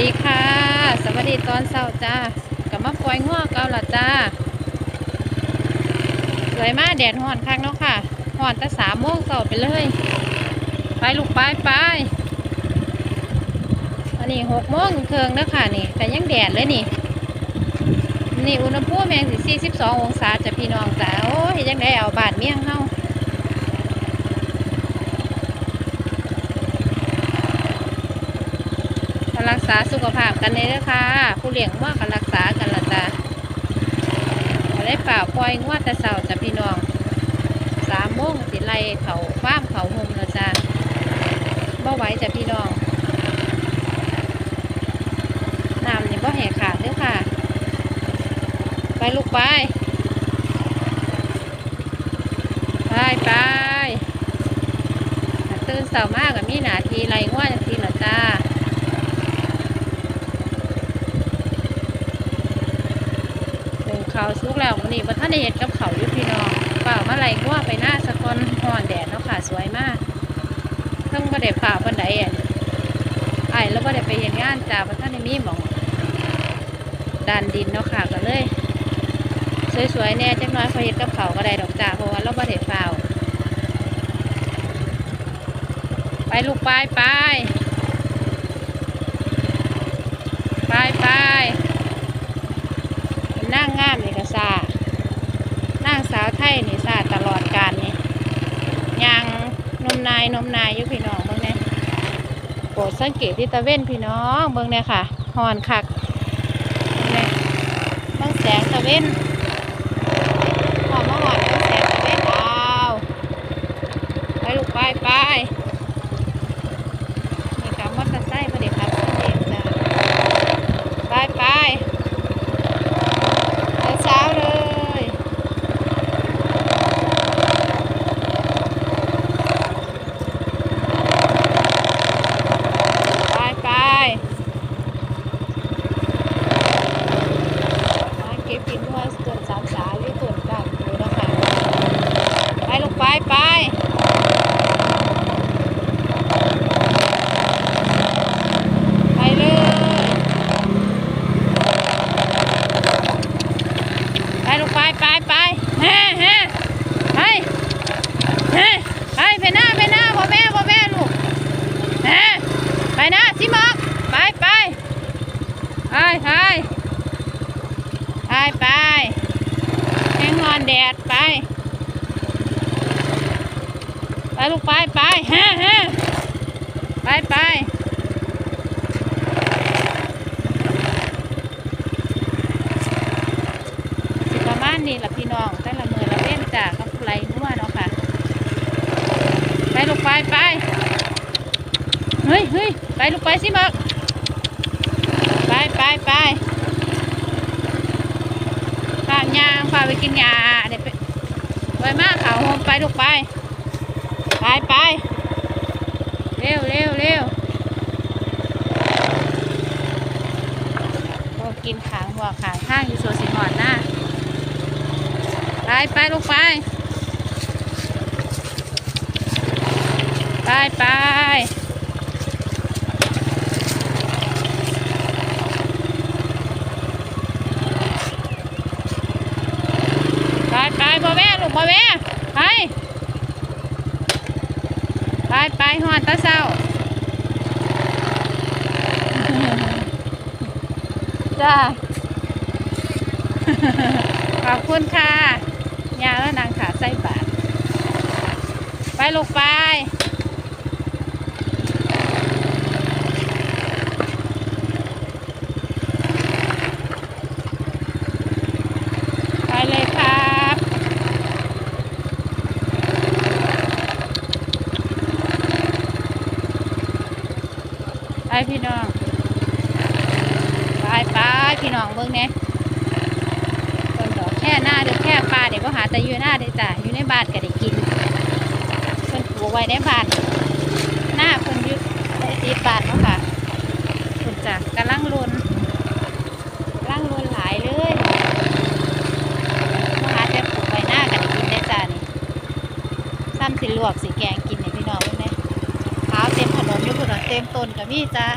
ดีค่ะ สวัสดีตอนเช้าจ้ากลับมาปล่อยง้อเกาละจ้าสวยมากแดดห่อนคักเนาะค่ะห่อนแต่สามโมงเช้าไปเลย ไปลูกไปไปอันนี้หกโมงเคิงเนาะค่ะนี่ แต่ยังแดดเลยนี่ นี่อุณหภูมิแมงสิ42ององศาจะพี่น้องจ้าโอ้ยยังได้เอาบาดเมี่ยงเฮา ก็รักษาสุขภาพกันเลยเด้อค่ะผู้เลี้ยงว่าก็รักษากันละจ้ะได้ฝ่าปล่อยงวดแต่เสาจ้ะพี่น้องสามโมงสิไล่เขาฟ้ามเขาหุมล้วจ้ะบ่ไหวจ้ะพี่น้องน้ำนี่บ่แหกขาดเด้อค่ะ ไปลูกไป ไปไปตื่นเสามากกับมีหนาทีไล่งวดจังทีละจ้า หนึ่ง เขาวสุกแล้ววันนี้ว่าท่านได้เห็ดกับเขาอยู่พี่น้องเปล่าเมาไหลงัวไปหน้าสะกอนห่อนแดดเนาะค่ะสวยมากเพิ่งมาได้ผ่าบันไดอะไอ้แล้วก็ได้ไปเห็นงานจ้าว่าท่านได้มีหมองดันดินเนาะค่ะก็เลยสวยๆแน่จังน้อยพอเห็ดกับเขาก็ได้ดอกจ้าเพราะว่าเราไม่ได้ฝ่าไปลูกไปไปไปไป นั่งงามนี่ก็ซานั่งสาวไทยนี่ซาตลอดการนี่ยาง นมนายนายอยู่พี่น้องเบิ่งเนี่ยโปรดสังเกตที่ตะเว้นพี่น้องเบิ่งเนี่ยค่ะหอนคักเนี่ยเบิ่งแสงตะเว้นหอนมาหอนเบิ่งแสงตะเว้นเอาไปลูกไปไปนี่กับมอเตอร์ไซค์มาเด็กครับเองจ้ะไปไป เช้าๆเลย ไปไปมาเก็บกินด้วยส่วนสามสาหรือส่วนกลางดูนะคะ ไปไปไปเลยไปลูกไปไปไปแฮ่แฮ่ไปแฮ่ไปไปหน้าไปหน้าพ่อแม่พ่อแม่ลูกฮ่ไปหน้าสิหมอกไปไปไปไปไปไปแหงงอนแดดไป ไปลูกไปไปแฮ่แฮ่ไปไปสิประมาณนี้ละพี่น้องแต่ละมือละเว้นจากกับไหลนัวเนาะค่ะ ไปลูกไปไปเฮ้ยเฮ้ยไปลูกไปสิมักไปไปไปพากยางพาไปกินยาเดี๋ยวไปไปมากเขาโฮมไปลูกไป ไปไปเร็วเร็วเร็วโอ้กินขางหัวขางข้างอยู่โซสิหอนหน้าไปไปลูกไป ไปไปไปไปบ่แม่ลูกบ่แม่ ไปไปหอดตาเศร้าจ้าขอบคุณค่ะยาแล้วนางขาไส้บาทไปลูกไปเลยครับ ไปพี่น้องไปไปพี่น้องเบิ่งเนี่ยต้นดอกแค่หน้าหรือแค่ปลาเดี๋ยวก็หาแต่อยู่หน้าเดี๋ยวจ้ะอยู่ในบานก็ได้กินเพิ่นปลูกไว้ในบานหน้าเพิ่นอยึดในตีบานเนาะค่ะเพิ่นจ้ะกำลังรุนกำลังรุนหลายเลยมาหาแต่ปลูกไว้หน้าก็ได้กินได้จ้ะนี่ซ้ำสิลวกสิแกง ต็มต้นก็มีจ้า